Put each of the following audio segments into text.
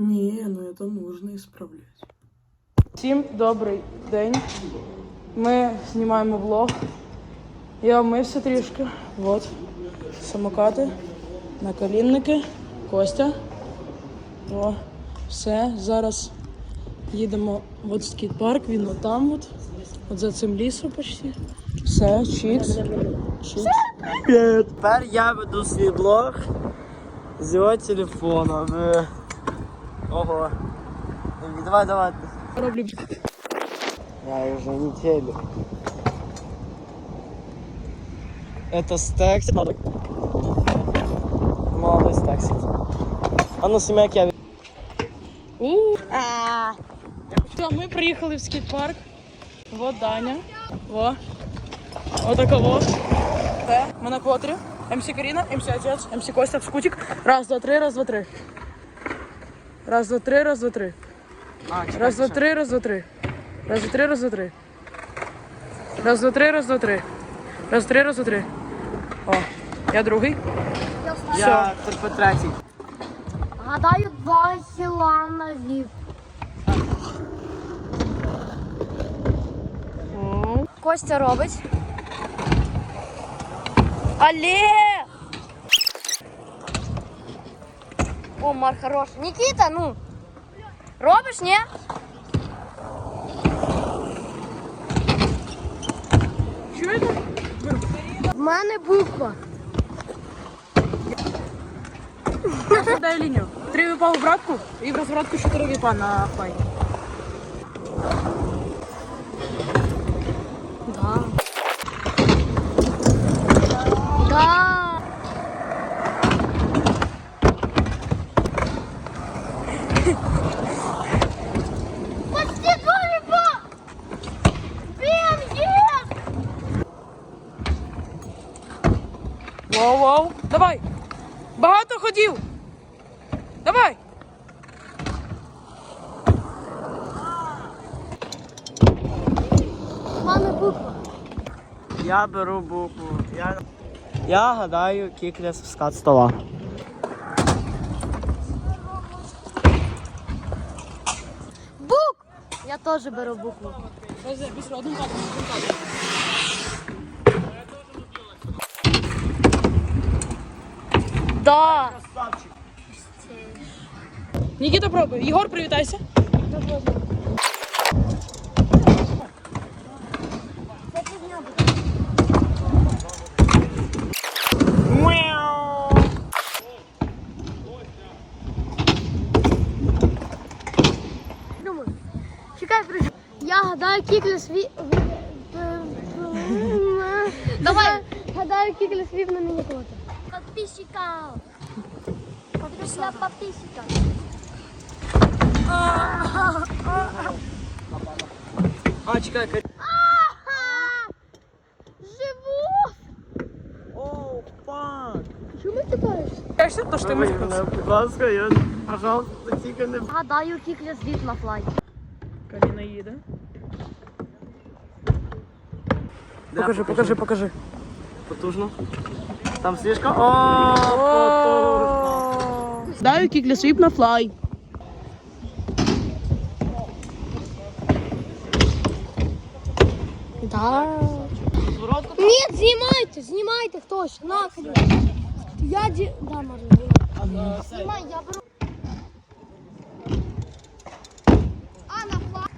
Не, ну это нужно исправлять. Всім добрий день. Ми знімаємо влог. Я вмився трішки. От. Самокати, наколінники, Костя. О, все. Зараз їдемо в скейт-парк, він отам от. От за цим лісом почти. Все, чікс. Чікс. Тепер я веду свій блог з його телефона. В... Ого. Давай, давай. Роблю. Я уже не телек. Это стекс. Молодой стексик. А ну сім'як я. У. Все, ми приїхали в скейт-парк. Вот Даня. Во. Отаково. Це ми на квотрі. МС Каріна, МС Отець, МС Костя, Скутик. Раз, два, три, раз, два, три. Раз, два, три, раз, два, три. Раз, два, три, раз, два, три. Раз, два, три, раз, два, три. Раз, два, три, раз, два, три. Раз, три, раз, два, три. О, я другий. Я терпи третій. Гадаю, два кіла на віп. Костя робить. Але! О, Мар хороший. Нікіта, ну. Робиш, ні? Чуєте? В мене буква. Дай лінію. Три випа в братку і в розворотку чотири віпа на фай. Давай. Багато ходів. Давай. Мене буква. Я беру букву. Я, я гадаю кіклес в скат стола. Бук! Я теж беру букву. Да. Нікіта пробуй. Єгор, привітайся. Я гадаю кіклес ві... Давай. Гадаю кіклес вів на мені кота. Подписчика. Подписчика, подписчика. А, чекай, Карі- Живу! О, пак. Чому ти кажеш? Кажешся, то що ти мене, будь ласка, я, пожалуйста, тільки не... Гадаю кіклес вів на флай. Каріна їде. Покажи, покажи, покажи. Потужно. Там слишком... О, потужно. Даю кіклі свіп на флай. Да. Нет, знімайте, знімайте хтось. На, Я ді... Да, можна знімати. Знімай, я беру. А, на флаг.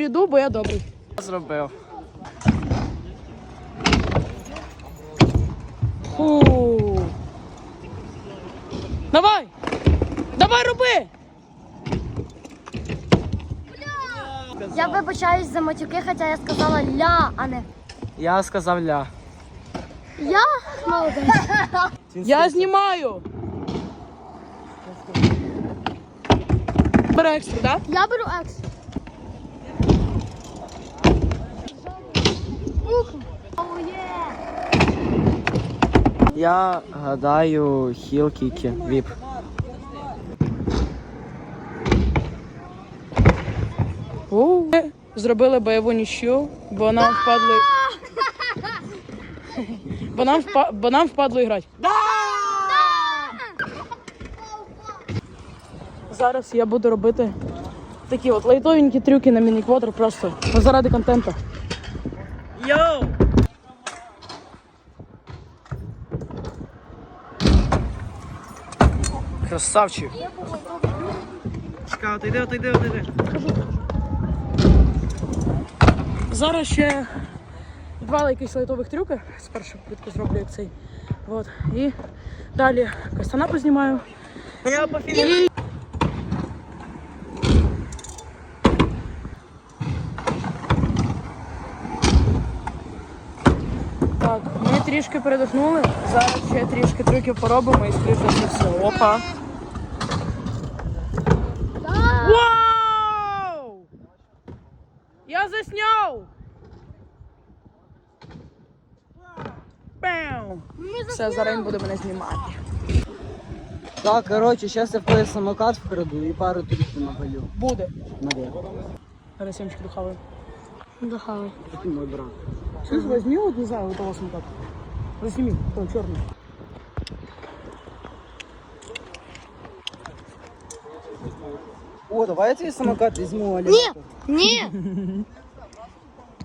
Їм ряду, бо я добрий. Зробив. Фу. Давай! Давай роби! Я вибачаюсь за матюки, хоча я сказала ля, а не Я сказав ля. я молодець. Я знімаю. Бере екстра, так? Я беру екс. Я гадаю хіл кікі. Віп. Ми Зробили бойову ніщу, бо нам впадло. Бо нам, впа... бо нам впадло грати. Зараз я буду робити такі от лайтовенькі трюки на міні-квадр просто заради контенту. Йоу! Красавчик. Чекай, отойди, отойди, отойди. Зараз ще два якісь лайтових трюки. Спершу плітку зроблю як цей. От. І далі кастана познімаю. Я. Так, ми трішки передохнули. Зараз ще трішки трюків поробимо і скрізь все. Опа. Вау! Я засняв! Бам! Все, зараз він буде мене знімати. Так, коротше, зараз я в той самокат вкраду і пару трюків напалю. Буде. Наверх. Зараз сімчик духавий. Дохавай. Такий мой брат. Слышь, возьми вот, не знаю, вот того самоката. Возьми, он черный. О, давай я твій самокат візьму, Олег. Ні, ні.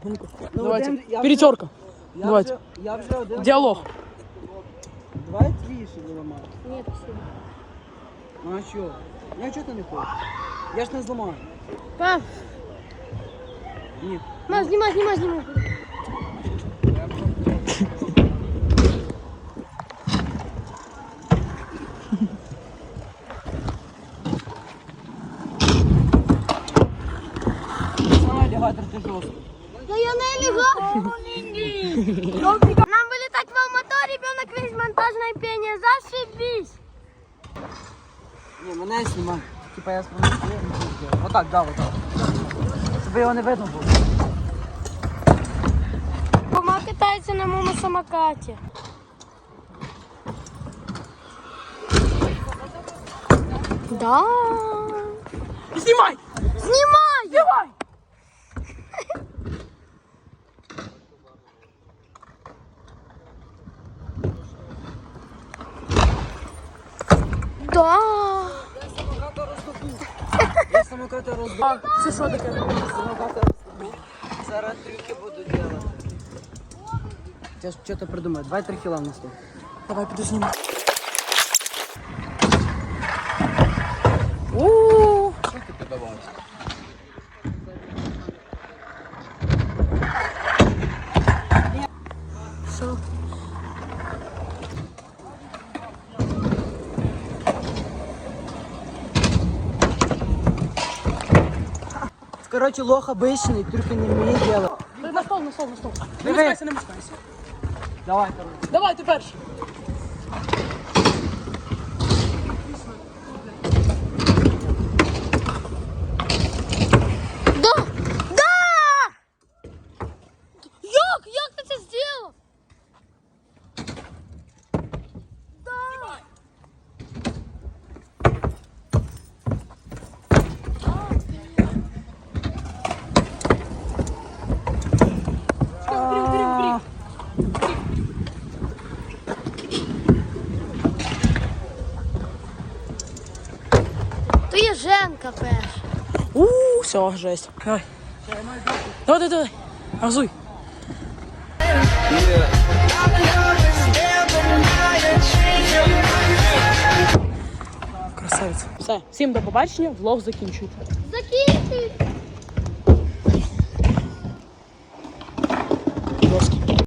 Ну, Давайте. один- я Перетерка. Я Давайте. вже, я вже один. Диалог. Давай твій ще зламаю. Ні, спасибо. Ну а що? Ну а чого ти не хочеш? Я ж не зламаю. Пап, Ні. на, знімай, знімай, знімай. ти жорстко. Да я не лягаю. Нам вылетать в Алмату, ребенок весь монтажное пение. Зашибись. Ні, мене знімай. Типа я спомогу. Отак, да, отак. Щоб його не видно було. Мама катается на моєму самокаті. Да. Снимай! Знімай! Самоката розбив. Це що таке? Самоката розбив. Зараз трюки буду делать. Я ж що-то придумаю. Давай три хіла в нас тут. Давай, піду Короче, лох обычный, только не вміє делать. На стол, на стол, на стол. Не Диви. мускайся, не мускайся. Давай, короче. Давай, ти перший. Да! Да! Як? Як ти це зробив? Да! Грів, грів, грів. То є Женка перша. Ууу, все, жесть. Давай. Давай, давай, давай. Газуй. Красавець. Все, всім до побачення, влог закінчується. Закінчуй.